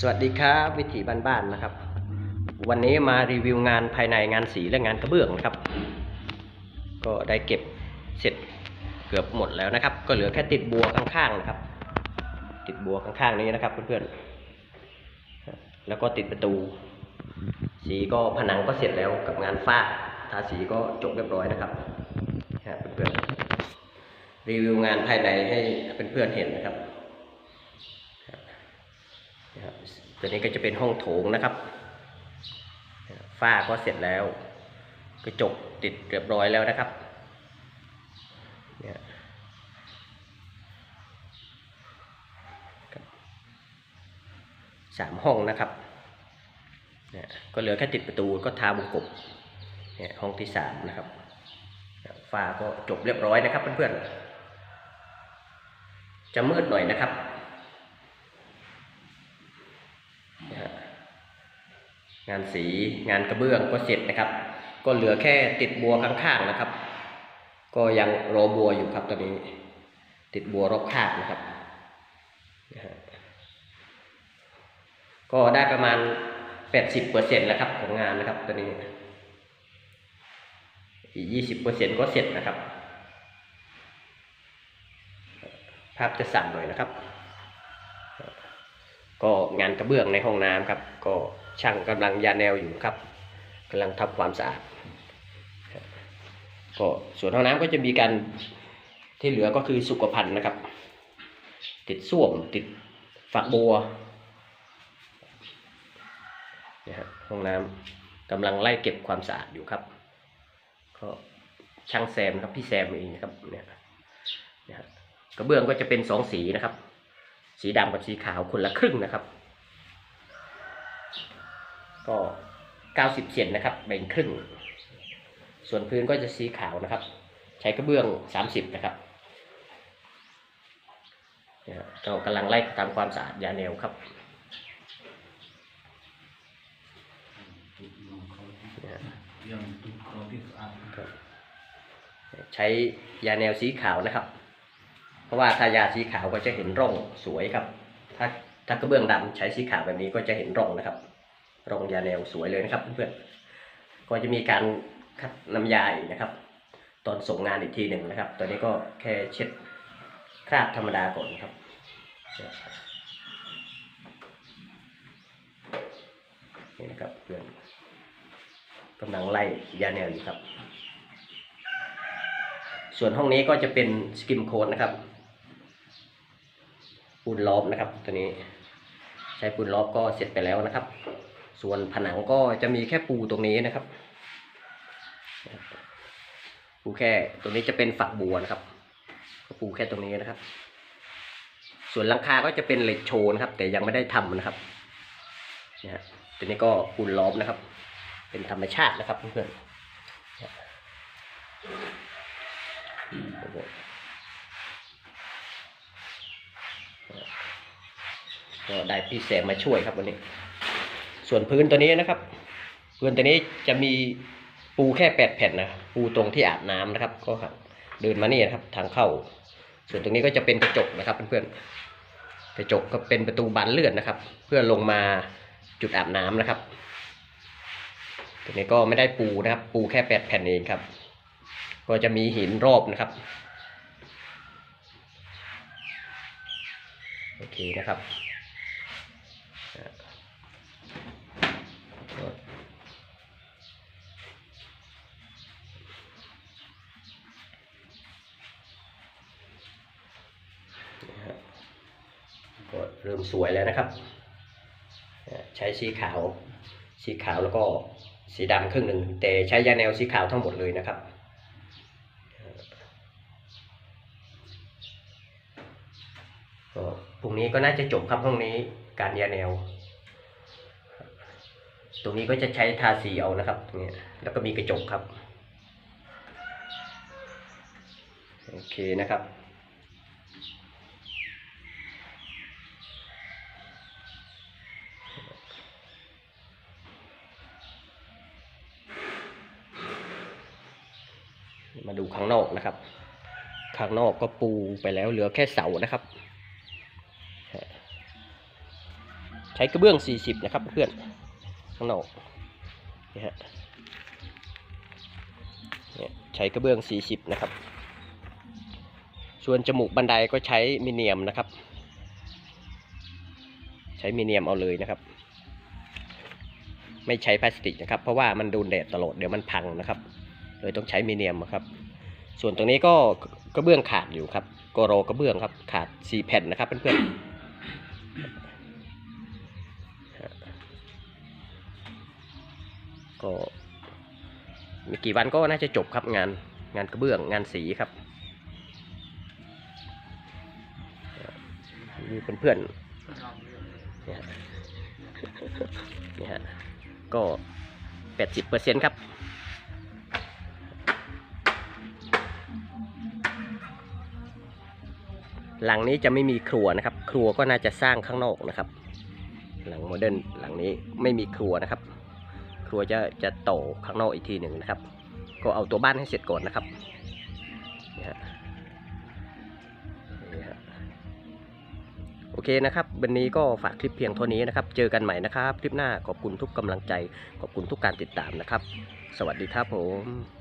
สวัสดีครับ วิถีบ้านๆนะครับ วันนี้มารีวิวงานภายในงานสีและงานกระเบื้องนะครับ ก็ได้เก็บเสร็จเกือบหมดแล้วนะครับ ก็เหลือแค่ติดบัวข้างๆนะครับ ติดบัวข้างๆนี้นะครับเพื่อนๆแล้วก็ติดประตู สีก็ผนังก็เสร็จแล้วกับงานฝ้าทาสีก็จบเรียบร้อยนะครับเพื่อนๆรีวิวงานภายในให้เพื่อนๆเห็นนะครับ นะครับ ตัวนี้ก็จะเป็นห้องโถงนะครับ ฝ้าก็เสร็จแล้ว กระจกติดเรียบร้อยแล้วนะครับเนี่ยสามห้องนะครับเนี่ยก็เหลือแค่ติดประตูก็ทาวงกบเนี่ยห้องที่สามนะครับฝ้าก็จบเรียบร้อยนะครับเพื่อนๆจะมืดหน่อยนะครับ นะฮะ งานสีงานกระเบื้องก็เสร็จนะครับ ก็เหลือแค่ติดบัวข้างๆนะครับ ก็ยังรอบัวอยู่ครับตอนนี้ ติดบัวรอบข้างนะครับ ก็ได้ประมาณแปดสิบเปอร์เซ็นต์แล้วครับของงานนะครับตอนนี้อีกยี่สิบเปอร์เซ็นต์ก็เสร็จนะครับ ภาพจะสั่นหน่อยนะครับ ก็งานกระเบื้องในห้องน้ำครับ ก็ ช่างกำลังยาแนวอยู่ครับกำลังทำความสะอาดก็ส่วนห้องน้ำก็จะมีการที่เหลือก็คือสุขภัณฑ์นะครับ ติดส้วมติดฝักบัวนะฮะห้องน้ำกำลังไล่เก็บความสะอาดอยู่ครับก็ช่างแซมครับพี่แซมเองนะครับเนี่ยนะฮะกระเบื้องก็จะเป็นสองสีนะครับ สีดำกับสีขาวคนละครึ่งนะครับ ก็ 90เซนนะครับ แบ่งครึ่ง ส่วนพื้นก็จะสีขาวนะครับ ใช้กระเบื้อง 30 นะครับเนี่ยฮะก็กำลังไล่ทำความสะอาดยาแนวครับใช้ยาแนวสีขาวนะครับ เพราะว่าถ้ายาสีขาวก็จะเห็นร่องสวยครับ ถ้าถ้ากระเบื้องดำใช้สีขาวแบบนี้ก็จะเห็นร่องนะครับ รองยาแนวสวยเลยนะครับเพื่อนๆก็จะมีการคัดน้ำยาอีกนะครับ ตอนส่งงานอีกทีหนึ่งนะครับ ตอนนี้ก็แค่เช็ดคราบธรรมดาก่อนครับนี่นะครับเพื่อนกำลังไล่ยาแนวอยู่ครับ ส่วนห้องนี้ก็จะเป็นสกิมโคนนะครับปูนล้อมนะครับ ตัวนี้ ใช้ปูนล้อมก็เสร็จไปแล้วนะครับ ส่วนผนังก็จะมีแค่ปูตรงนี้นะครับ ปูแค่ตรงนี้จะเป็นฝักบัวนะครับปูแค่ตรงนี้นะครับ ส่วนหลังคาก็จะเป็นเหล็กโชนครับ แต่ยังไม่ได้ทำนะครับนะฮะตัวนี้ก็ปูนล้อมนะครับ เป็นธรรมชาตินะครับเพื่อนๆโอ้โหก็ได้พี่แสงมาช่วยครับวันนี้ ส่วนพื้นตัวนี้นะครับพื้นตัวนี้จะมีปูแค่แปดแผ่นนะปูตรงที่อาบน้ำนะครับ ก็เดินมานี่นะครับ ทางเข้า ส่วนตรงนี้ก็จะเป็นกระจกนะครับเพื่อนๆกระจกก็เป็นประตูบานเลื่อนนะครับ เพื่อลงมาจุดอาบน้ำนะครับตัวนี้ก็ไม่ได้ปูนะครับ ปูแค่แปดแผ่นเองครับ ก็จะมีหินรอบนะครับโอเคนะครับอ่าก็นะฮะก็ เริ่มสวยแล้วนะครับ ใช้สีขาว สีขาวแล้วก็สีดำครึ่งหนึ่ง แต่ใช้ยาแนวสีขาวทั้งหมดเลยนะครับพรุ่งนี้ก็น่าจะจบครับห้องนี้การยาแนว ตรงนี้ก็จะใช้ทาสีเอานะครับตรงนี้แล้วก็มีกระจกครับ โอเคนะครับ มาดูข้างนอกนะครับ ข้างนอกก็ปูไปแล้วเหลือแค่เสานะครับ ใช้กระเบื้อง 40 นะครับเพื่อนข้างนอกนี่ฮะใช้กระเบื้อง 40 นะครับ ส่วนจมูกบันไดก็ใช้มิเนียมนะครับ ใช้มิเนียมเอาเลยนะครับ ไม่ใช้พลาสติกนะครับ เพราะว่ามันโดนแดดตลอดเดี๋ยวมันพังนะครับ เลยต้องใช้มิเนียมครับ ส่วนตรงนี้ก็กระเบื้องขาดอยู่ครับโกโรกระเบื้องครับ ขาดสี่แผ่นนะครับเพื่อนๆก็มีกี่วันก็น่าจะจบครับงานงานกระเบื้องงานสีครับมีเพื่อนๆเนี่ยฮะเนี่ฮะก็แปดสิบเปอร์เซ็นต์ครับ หลังนี้จะไม่มีครัวนะครับ ครัวก็น่าจะสร้างข้างนอกนะครับ หลังโมเดิร์นหลังนี้ไม่มีครัวนะครับ ครัวจะจะโตข้างนอกอีกทีหนึ่งนะครับ ก็เอาตัวบ้านให้เสร็จก่อนนะครับนี่ฮะนี่ฮะโอเคนะครับ วันนี้ก็ฝากคลิปเพียงเท่านี้นะครับ เจอกันใหม่นะครับ คลิปหน้าขอบคุณทุกกำลังใจ ขอบคุณทุกการติดตามนะครับ สวัสดีครับผม